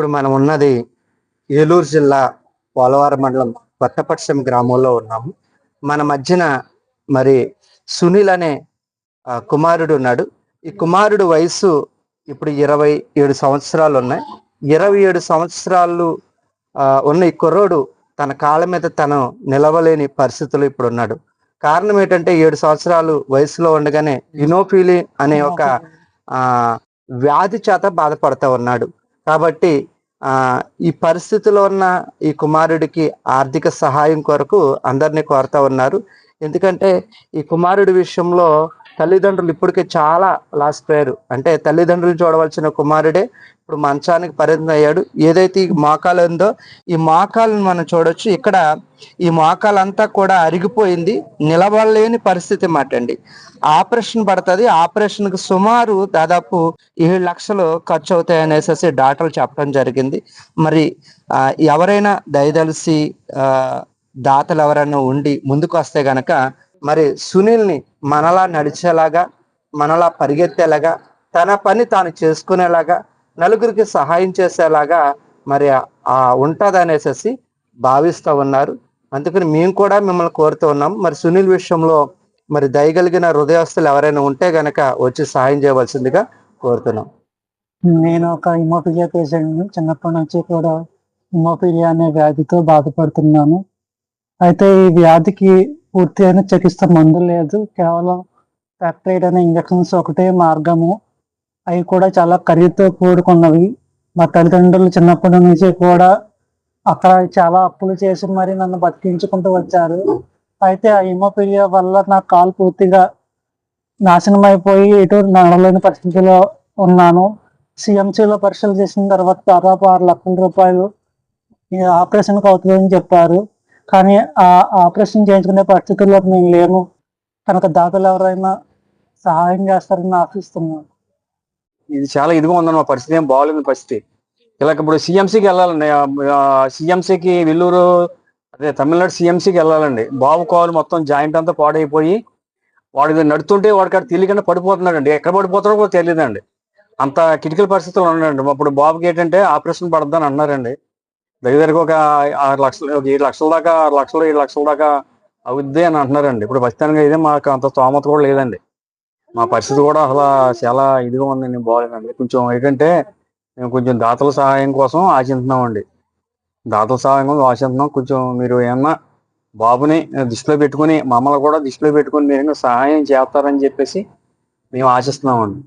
ఇప్పుడు మనం ఉన్నది ఏలూరు జిల్లా పోలవరం మండలం కొత్తపట్సం గ్రామంలో ఉన్నాము. మన మధ్యన మరి సునీల్ అనే కుమారుడు ఉన్నాడు. ఈ కుమారుడు వయసు ఇప్పుడు ఇరవై ఏడు సంవత్సరాలు ఉన్నాయి. ఇరవై ఏడు సంవత్సరాలు ఉన్న ఈ కుర్రోడు తన కాళ్ళ మీద తను నిలవలేని పరిస్థితులు ఇప్పుడు ఉన్నాడు. కారణం ఏంటంటే ఏడు సంవత్సరాలు వయసులో ఉండగానే ఇనోఫీలి అనే ఒక వ్యాధి చేత బాధపడతా ఉన్నాడు. కాబట్టి ఈ పరిస్థితిలో ఉన్న ఈ కుమారుడికి ఆర్థిక సహాయం కొరకు అందరినీ కోరుతా ఉన్నారు. ఎందుకంటే ఈ కుమారుడి విషయంలో తల్లిదండ్రులు ఇప్పటికే చాలా లాస్ పోయారు అంటే తల్లిదండ్రులు చూడవలసిన కుమారుడే ఇప్పుడు మంచానికి పరిమితం అయ్యాడు ఏదైతే ఈ మోకాలు ఉందో ఈ మోకాలను మనం చూడొచ్చు. ఇక్కడ ఈ మోకాలంతా కూడా అరిగిపోయింది. నిలబడలేని పరిస్థితి మాట అండి. ఆపరేషన్ పడుతుంది. ఆపరేషన్కి సుమారు దాదాపు ఏడు లక్షలు ఖర్చు అవుతాయి అనేసి డాక్టర్లు చెప్పడం జరిగింది. మరి ఎవరైనా దయదలిసి దాతలు ఎవరైనా ఉండి ముందుకు వస్తే గనక మరి సునీల్ని మనలా నడిచేలాగా మనలా పరిగెత్తేలాగా తన పని తాను చేసుకునేలాగా నలుగురికి సహాయం చేసేలాగా మరి ఆ ఉంటది అనేసి భావిస్తూ ఉన్నారు. అందుకని మేము కూడా మిమ్మల్ని కోరుతూ ఉన్నాం. మరి సునీల్ విషయంలో మరి దయగలిగిన హృదయస్తులు ఎవరైనా ఉంటే గనక వచ్చి సహాయం చేయవలసిందిగా కోరుతున్నాం. నేను ఒక హిమోఫిలియా పేషెంట్ని చిన్నప్పటి నుంచి కూడా హిమోఫిలియా అనే వ్యాధితో బాధపడుతున్నాను. అయితే ఈ వ్యాధికి పూర్తి అయిన చికిత్స మందు లేదు. కేవలం పెప్టైడ్ అనే ఇంజక్షన్స్ ఒకటే మార్గము. అవి కూడా చాలా ఖరీదుతో కూడుకున్నవి. మా తల్లిదండ్రులు చిన్నప్పటి నుంచి కూడా అక్కడ చాలా అప్పులు చేసి మరి నన్ను బతికించుకుంటూ వచ్చారు. అయితే ఆ హిమోఫిలియా వల్ల నా కాలు పూర్తిగా నాశనం అయిపోయి ఎటు నడలేని పరిస్థితిలో ఉన్నాను. సిఎంసిలో పరీక్షలు చేసిన తర్వాత దాదాపు ఆరు లక్షల రూపాయలు ఆపరేషన్కి అవుతుందని చెప్పారు. కానీ ఆ ఆపరేషన్ చేయించుకునే పరిస్థితుల్లో నేను లేను. కనుక దాతలు ఎవరైనా సహాయం చేస్తారని ఆశిస్తున్నాను. ఇది చాలా ఇదిగా ఉందన్న మా పరిస్థితి. ఏం బాగాలేదు పరిస్థితి. ఇలా ఇప్పుడు సిఎంసీకి వెళ్ళాలండి. సిఎంసీకి వెల్లూరు అదే తమిళనాడు సిఎంసీకి వెళ్ళాలండి. బాబు కావాలి మొత్తం జాయింట్ అంతా పాడైపోయి వాడికి నడుతుంటే వాడికి అక్కడ తెలియకుండా పడిపోతున్నాడండి. ఎక్కడ పడిపోతాడో కూడా తెలియదండి. అంత కిటికల పరిస్థితులు ఉన్నాయండి. అప్పుడు బాబుకి ఏంటంటే ఆపరేషన్ పడద్దని అన్నారండి. దగ్గరికి ఒక ఆరు లక్షలు ఒక ఏడు లక్షల దాకా ఆరు లక్షలు ఏడు లక్షల దాకా అవుద్ది అని అంటున్నారండి. ఇప్పుడు ప్రస్తుతానికి అయితే మాకు అంత స్తోమత కూడా లేదండి. మా పరిస్థితి కూడా అసలు చాలా ఇదిగా ఉందండి బాగాలేదండి కొంచెం ఏంటంటే మేము కొంచెం దాతల సహాయం కోసం ఆశిస్తున్నామండి దాతల సహాయం కోసం ఆశిస్తున్నాం కొంచెం మీరు ఏమన్నా బాబుని దృష్టిలో పెట్టుకుని మమ్మల్ని కూడా దృష్టిలో పెట్టుకుని మీరు సహాయం చేస్తారని చెప్పేసి మేము ఆశిస్తున్నామండి.